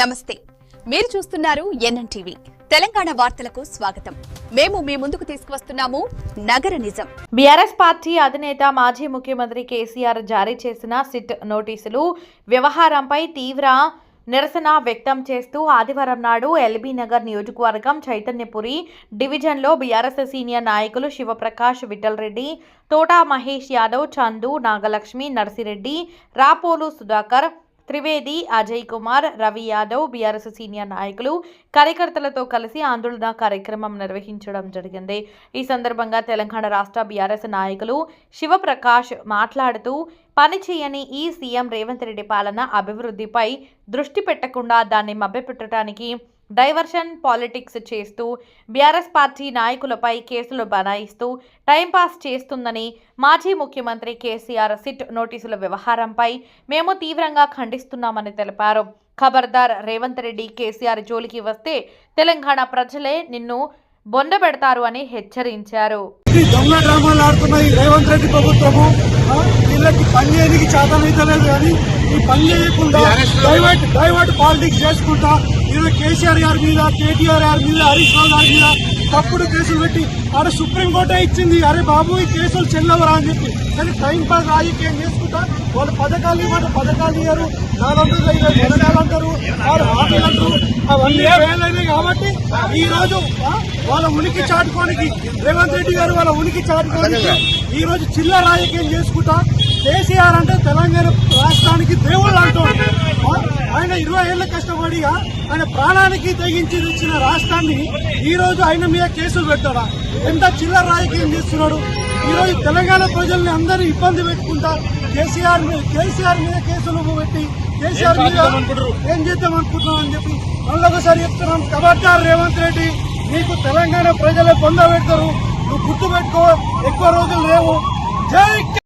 నమస్తే. మీరు చూస్తున్నారు ఎన్ఎన్టీవీ. తెలంగాణ వార్తలకు స్వాగతం. మేము మీ ముందుకు తీసుకువస్తున్నాము నగర నిజం. బీఆర్ఎస్ పార్టీ అధినేత మాజీ ముఖ్యమంత్రి కేసీఆర్ జారీ చేసిన సిట్ నోటీసులు వ్యవహారంపై తీవ్ర నిరసన వ్యక్తం చేస్తూ ఆదివారం నాడు ఎల్బీ నగర్ నియోజకవర్గం చైతన్యపురి డివిజన్లో బీఆర్ఎస్ సీనియర్ నాయకులు శివప్రకాష్ విఠల్ రెడ్డి తోటా మహేష్ యాదవ్ చందు నాగలక్ష్మి నర్సిరెడ్డి రాపోలు సుధాకర్ త్రివేది అజయ్ కుమార్ రవి యాదవ్ బీఆర్ఎస్ సీనియర్ నాయకులు కార్యకర్తలతో కలిసి ఆందోళన కార్యక్రమం నిర్వహించడం జరిగింది. ఈ సందర్భంగా తెలంగాణ రాష్ట్ర బీఆర్ఎస్ నాయకులు శివప్రకాష్ మాట్లాడుతూ పనిచేయని ఈ సీఎం రేవంత్ రెడ్డి పాలన అభివృద్ధిపై దృష్టి పెట్టకుండా దాన్ని మభ్యపెట్టడానికి డైవర్షన్ పాలిటిక్స్ చేస్తూ బీఆర్ఎస్ పార్టీ నాయకులపై కేసులు బనాయిస్తూ టైంపాస్ చేస్తుందని మాజీ ముఖ్యమంత్రి కేసీఆర్ సిట్ నోటీసుల వ్యవహారంపై మేము తీవ్రంగా ఖండిస్తున్నామని తెలిపారు. ఖబర్దార్ రేవంత్ రెడ్డి కేసీఆర్ జోలికి వస్తే తెలంగాణ ప్రజలే నిన్ను బొండ పెడతారు అని హెచ్చరించారు. దొంగ డ్రామాలు ఆడుతున్న ఈ రేవంత్ రెడ్డి ప్రభుత్వము వీళ్ళకి పని చేయడానికి చేతనైతలేదు కానీ ఈ పని చేయకుండా డైవర్ట్ డైవర్ట్ పాలిటిక్స్ చేసుకుంటా ఈరోజు కేసీఆర్ గారి మీద కేటీఆర్ గారి మీద హరీష్ రావు గారి మీద తప్పుడు కేసులు పెట్టి ఆడ సుప్రీంకోర్టే ఇచ్చింది. అరే బాబు ఈ కేసులు చెల్లవరా అని చెప్పి. కానీ టైం పాస్ రాజకీయం చేసుకుంటా. వాళ్ళు పథకాలు ఇవ్వడం పథకాలు ఇయ్యరు. నాలుగు పథకాలు అంటారు. వాళ్ళు హామీలు అంటారు. కాబట్టి ఈ రోజు వాళ్ళ ఉనికి చాటుకోనికి రేవంత్ రెడ్డి గారు వాళ్ళ ఉనికి చాటుకోనికి ఈ రోజు చిల్ల రాజకీయం చేసుకుంటా కేసీఆర్ అంటే తెలంగాణ రాష్ట్రానికి దేవుళ్ళు అంటాడు ఆయన ఇరవై ఏళ్ళ కష్టపడి ఆయన ప్రాణానికి తెగించి ఇచ్చిన రాష్ట్రాన్ని ఈ రోజు ఆయన మీద కేసులు పెట్టాడా ఎంత చిల్లర రాజకీయం చేస్తున్నాడు? ఈ రోజు తెలంగాణ ప్రజల్ని అందరూ ఇబ్బంది పెట్టుకుంటా కేసీఆర్ మీద కేసీఆర్ మీద కేసులు పెట్టి కేసీఆర్ మీద ఏం చేద్దాం అనుకుంటున్నాం అని చెప్పి మళ్ళీ ఒకసారి చెప్తున్నాం. కబడ్డారు రేవంత్ రెడ్డి నీకు తెలంగాణ ప్రజలే పొందబెడతారు నువ్వు గుర్తు పెట్టుకో ఎక్కువ రోజులు లేవు. జై